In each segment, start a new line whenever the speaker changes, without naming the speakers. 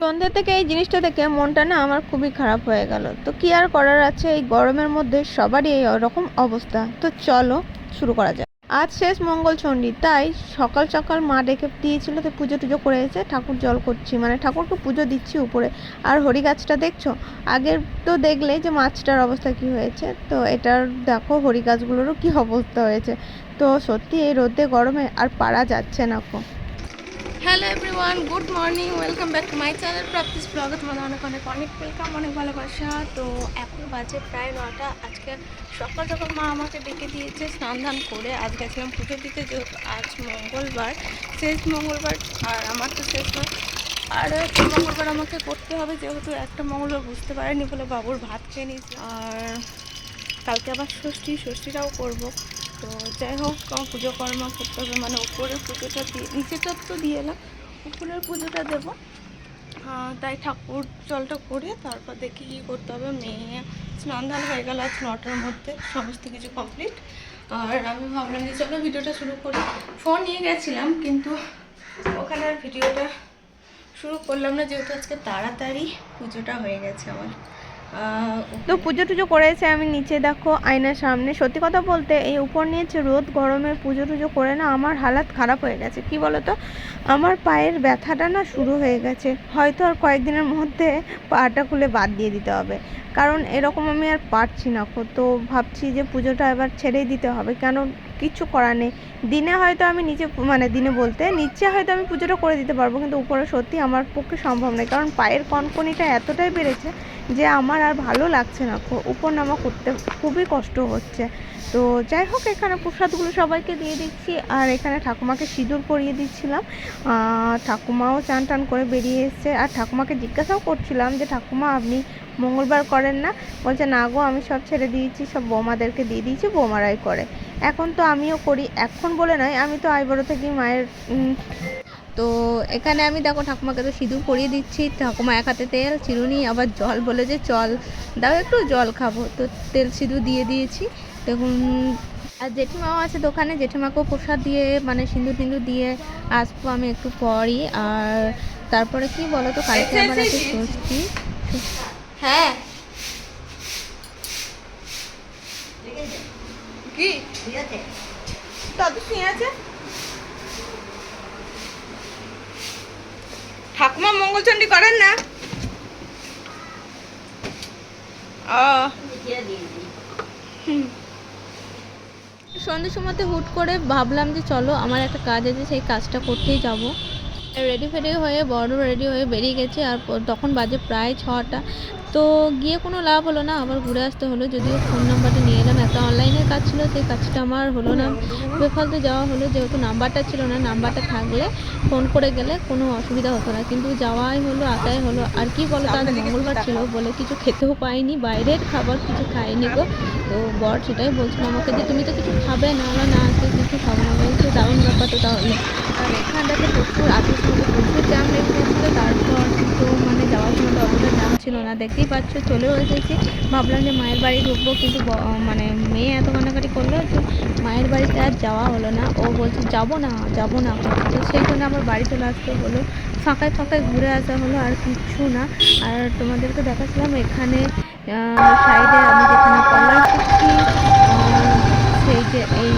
সন্ধ্যে থেকে এই জিনিসটা দেখে মনটা না আমার খুবই খারাপ হয়ে গেল। তো কি আর করার আছে? এই গরমের মধ্যে সবারই এই রকম অবস্থা। তো চলো, শুরু করা যাক। আজ শেষ মঙ্গল চণ্ডী তাই সকাল সকাল মা ডেকে দিয়েছিল তো পুজো টুজো করে এসে ঠাকুর জল করছি। মানে ঠাকুরকে পুজো দিচ্ছি উপরে। আর হরি গাছটা দেখছ? আগের তো দেখলে যে মাছটার অবস্থা কি হয়েছে? তো এটার দেখো হরি গাছগুলোরও কি অবস্থা হয়েছে। তো সত্যি এই রোদে গরমে আর পারা যাচ্ছে না কো।
Hello everyone good morning welcome back to my channel Prapti's ব্লগে তোমাদের অনেক অনেক অনেক ওয়েলকাম অনেক ভালোবাসা। তো এখন বাজে প্রায় নটা। আজকে সকাল সকাল মা আমাকে ডেকে দিয়েছে স্নান ধান করে। আজ গেছিলাম পুজো দিতে যেহেতু আজ মঙ্গলবার, শেষ মঙ্গলবার, আর আমার তো শেষ নয়। আর মঙ্গলবার আমাকে করতে হবে যেহেতু একটা মঙ্গলবার বুঝতে পারেনি বলে বাবুর ভাত খেয়ে নিয়েছি। আর কালকে আবার ষষ্ঠী, ষষ্ঠীটাও করব। তো যাই হোক পুজো কর্ম করতে হবে মানে উপরের পুজোটা দিয়ে নিচেটা তো দিয়ে এলাম। উপরের পুজোটা দেবো। তাই ঠাকুর জলটা করে তারপর দেখি কী করতে হবে। মেয়ে স্নান ধান হয়ে গেল আজ নটার মধ্যে, সমস্ত কিছু কমপ্লিট আর আমি ভাবলাম যে চলো ভিডিওটা শুরু করি। ফোন নিয়ে গেছিলাম, কিন্তু ওখানে আর ভিডিওটা শুরু করলাম না, যেহেতু আজকে তাড়াতাড়ি পুজোটা হয়ে গেছে আমার।
তো পুজো টুজো করে এসে আমি নিচে দেখো, আয়নার সামনে। সত্যি কথা বলতে, এই উপর নিয়েছে রোদ, গরমে পুজো টুজো করে না, আমার হালাত খারাপ হয়ে গেছে। কি বলতো? আমার পায়ের ব্যথাটা না শুরু হয়ে গেছে। হয়তো আর কয়েকদিনের মধ্যে পাটা খুলে বাদ দিয়ে দিতে হবে। কারণ এরকম আমি আর পারছি না। তো ভাবছি যে পুজোটা এবার ছেড়েই দিতে হবে। কেন কিচ্ছু করার নেই। দিনে হয়তো আমি নিচে মানে দিনে বলতে নিচে হয়তো আমি পুজোটা করে দিতে পারব, কিন্তু উপরে সত্যি আমার পক্ষে সম্ভব নয়। কারণ পায়ের কনকনিটা এতটাই বেড়েছে যে আমার আর ভালো লাগছে না। উপর নামা করতে খুবই কষ্ট হচ্ছে। তো যাই হোক, এখানে প্রসাদগুলো সবাইকে দিয়ে দিচ্ছি, আর এখানে ঠাকুমাকে সিঁদুর পরিয়ে দিচ্ছিলাম। ঠাকুমাও চান টান করে বেরিয়ে এসছে। আর ঠাকুমাকে জিজ্ঞাসাও করছিলাম যে, ঠাকুমা, আপনি মঙ্গলবার করেন না। বলছে না গো আমি সব ছেড়ে দিয়েছি সব বৌমাদেরকে দিয়ে দিয়েছি বৌমারাই করে। এখন তো আমিও করি এখন বলে নয় আমি তো আইবড়ো থেকেই মায়ের তো এখানে আমি দেখো ঠাকুমাকে তো সিঁদুর পরিয়ে দিচ্ছি। ঠাকুমা এক হাতে তেল চিরুনি আবার জল বলে যে জল দাও একটু জল খাব। তো তেল সিঁদুর দিয়ে দিয়েছি। দেখুন আর জেঠিমাও আছে দোকানে জেঠিমাকেও প্রসাদ দিয়ে মানে সিঁদুর টিন্দুর দিয়ে আসব আমি একটু পরই। আর তারপরে কি বলো তো কালকে আমার আছে ষষ্ঠী।
হ্যাঁ। কি? দাদু শুয়ে আছে? ঠাকুমা মঙ্গলচণ্ডী করেন না?
সন্ধ্যের সময়তে হুট করে ভাবলাম যে চলো আমার একটা কাজ আছে সেই কাজটা করতেই যাব। রেডি ফেডি হয়ে, বড় রেডি হয়ে বেরিয়ে গেছে আর তখন বাজে প্রায় ছটা। তো গিয়ে কোনো লাভ হলো না, আবার ঘুরে আসতে হলো। যদিও ফোন নাম্বারটা নিয়ে এলাম, একটা অনলাইনের কাজ ছিল, সেই কাজটা আমার হলো না। বেফালতু যাওয়া হলো, যেহেতু নাম্বারটা ছিল না নাম্বারটা থাকলে ফোন করে গেলে কোনো অসুবিধা হতো না। কিন্তু যাওয়াই হলো, আসাই হলো। আর কি বলো তো আজ মঙ্গলবার ছিল বলে কিছু খেতেও পাইনি, বাইরের খাবার কিছু খাইনি গো। তো বর সেটাই বলছিল আমাকে যে, তুমি তো কিছু খাবে না না না কিছু খাব না বলছে দারুণ ব্যাপার তো তাহলে। আর এখানটাতে প্রচুর আসার সময় প্রচুর জ্যাম লেগে গেছিল তারপর তো মানে যাওয়ার সময় তো অতটা জ্যাম ছিল না। দেখতেই পাচ্ছ, চলেও এসেছি। ভাবলাম যে মায়ের বাড়ি ঢুকবো, কিন্তু মানে মেয়ে এত কান্নাকাটি করল যে মায়ের বাড়িতে আর যাওয়া হলো না। ও বলছে, যাব না যাব না তো সেই জন্য আমার বাড়ি চলে আসতে হলো। ফাঁকায় ফাঁকায় ঘুরে আসা হলো, আর কিচ্ছু না। আর তোমাদেরকে দেখাচ্ছিলাম এখানে সাইডে আমি যেখানে পার্লার করছি সেই যে এই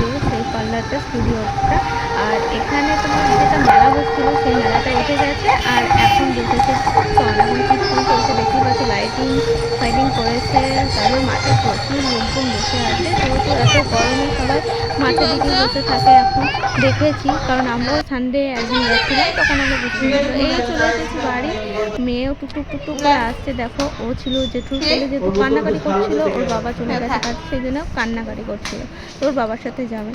পার্লারটা স্টুডিওটা আর এখানে তোমার যেটা মেলা বসছিল সেই মেলাটা উঠে গেছে। আর এখন বসেছে কীর্তন চলছে দেখতেই পাচ্ছ লাইটিং ফাইটিং করেছে। তারপর মাঠে প্রচুর লোকজন বসে আছে। যেহেতু এত গরমে সবাই মাঠে দিকে বসে থাকে এখন। দেখেছি, কারণ আমরাও সানডে একদিন গেছিলাম, তখন আমরা বসে এই চলে এসেছি বাড়ি। মেয়েও টুকটুক টুকটুক করে আসছে। দেখো, ও ছিল জেঠুর ছেলে, যেহেতু কান্নাকাটি করছিল, ওর বাবা চলে গেছে সেই জন্য কান্নাকাটি করছিল। ওর বাবার সাথে যাবে।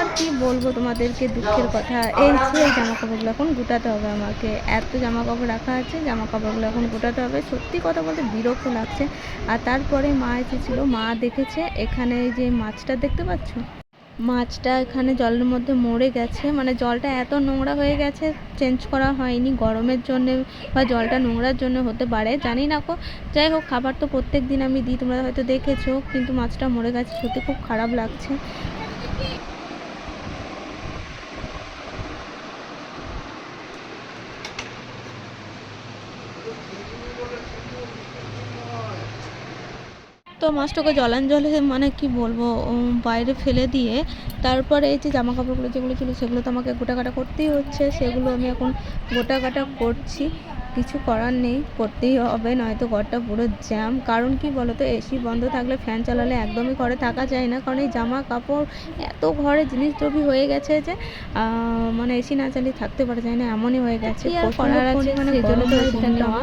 আর কি বলব তোমাদেরকে দুঃখের কথা? এই যে জামা কাপড়গুলো এখন গোটাতে হবে আমাকে। এত জামা কাপড় রাখা আছে জামা কাপড়গুলো এখন গোটাতে হবে। সত্যি কথা বলতে বিরক্ত লাগছে। আর তারপরে মা এসেছিল, মা দেখেছে এখানে যে মাছটা, দেখতে পাচ্ছ? মাছটা এখানে জলের মধ্যে মরে গেছে। মানে জলটা এত নোংরা হয়ে গেছে চেঞ্জ করা হয়নি গরমের জন্য বা জলটা নোংরার জন্য হতে পারে, জানি না কো যাই হোক, খাবার তো প্রত্যেক দিন আমি দিই, তোমরা হয়তো দেখেছ, কিন্তু মাছটা মরে গেছে। সত্যি খুব খারাপ লাগছে। মাছটাকে জলাঞ্জলে মানে কি বলব বাইরে ফেলে দিয়ে তারপরে এই যে জামা কাপড়গুলো যেগুলো ছিল সেগুলো তো আমাকে গোটা কাটা করতেই হচ্ছে সেগুলো আমি এখন গোটা কাটা করছি। কিছু করার নেই করতেই হবে নয়তো ঘরটা পুরো জ্যাম। কারণ কি বলতো এসি বন্ধ থাকলে ফ্যান চালালে একদমই ঘরে থাকা যায় না। কারণ এই জামা কাপড় এত ঘরে জিনিস দ্রব্য হয়ে গেছে যে মানে এসি না চালিয়ে থাকতে পারা যায় না এমনই হয়ে গেছে।
করার আছে, জন্য তো নেওয়া।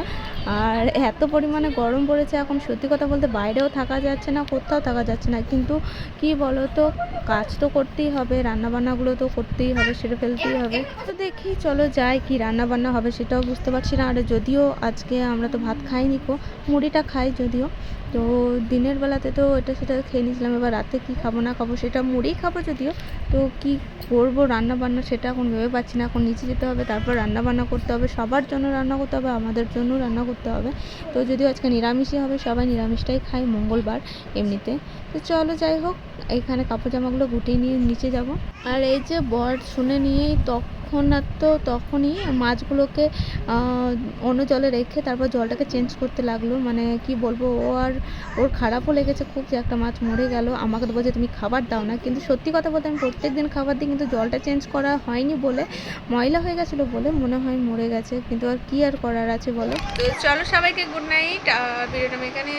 আর এত পরিমাণে গরম পড়েছে, এখন সত্যি কথা বলতে বাইরেও থাকা যাচ্ছে না, কোথাও থাকা যাচ্ছে না। কিন্তু কি বলো তো কাজ তো করতেই হবে, রান্নাবান্নাগুলো তো করতেই হবে, সেরে ফেলতেই হবে। তো দেখি চলো যাই, কি রান্না বান্না হবে সেটাও বুঝতে পারছি না। আর যদিও আজকে আমরা তো ভাত খাইনি কো, মুড়িটা খাই যদিও। তো দিনের বেলাতে তো এটা সেটা খেয়ে নিয়েছিলাম, এবার রাতে কি খাব না খাব সেটা মুড়িই খাব যদিও। তো কি করব রান্না বান্না সেটা এখন ভেবে পাচ্ছি না, এখন নিচে যেতে হবে, তারপর রান্না বান্না করতে হবে, সবার জন্য রান্না করতে হবে, আমাদের জন্য রান্না করতে হবে। তো যদিও আজকে নিরামিষই হবে, সবাই নিরামিষটাই খায় মঙ্গলবার এমনিতে। তো চলো যাই হোক, এখানে কাপড় জামাগুলো গুটিয়ে নিয়ে নিচে যাব। আর এই যে বর শুনে নিয়েই তখন আর তো তখনই মাছগুলোকে অন্য জলে রেখে তারপর জলটাকে চেঞ্জ করতে লাগল। মানে কি বলব, ও আর ওর খারাপও লেগেছে খুব যে একটা মাছ মরে গেল। আমাকে তো বলছে, তুমি খাবার দাও না। কিন্তু সত্যি কথা বলতে আমি প্রত্যেক দিন খাবার দিই, কিন্তু জলটা চেঞ্জ করা হয়নি বলে, ময়লা হয়ে গেছিল বলে মনে হয় মরে গেছে। কিন্তু আর কি আর করার আছে বলো?
চলো সবাইকে গুড নাইট ভিডিওটা আমি এখানে।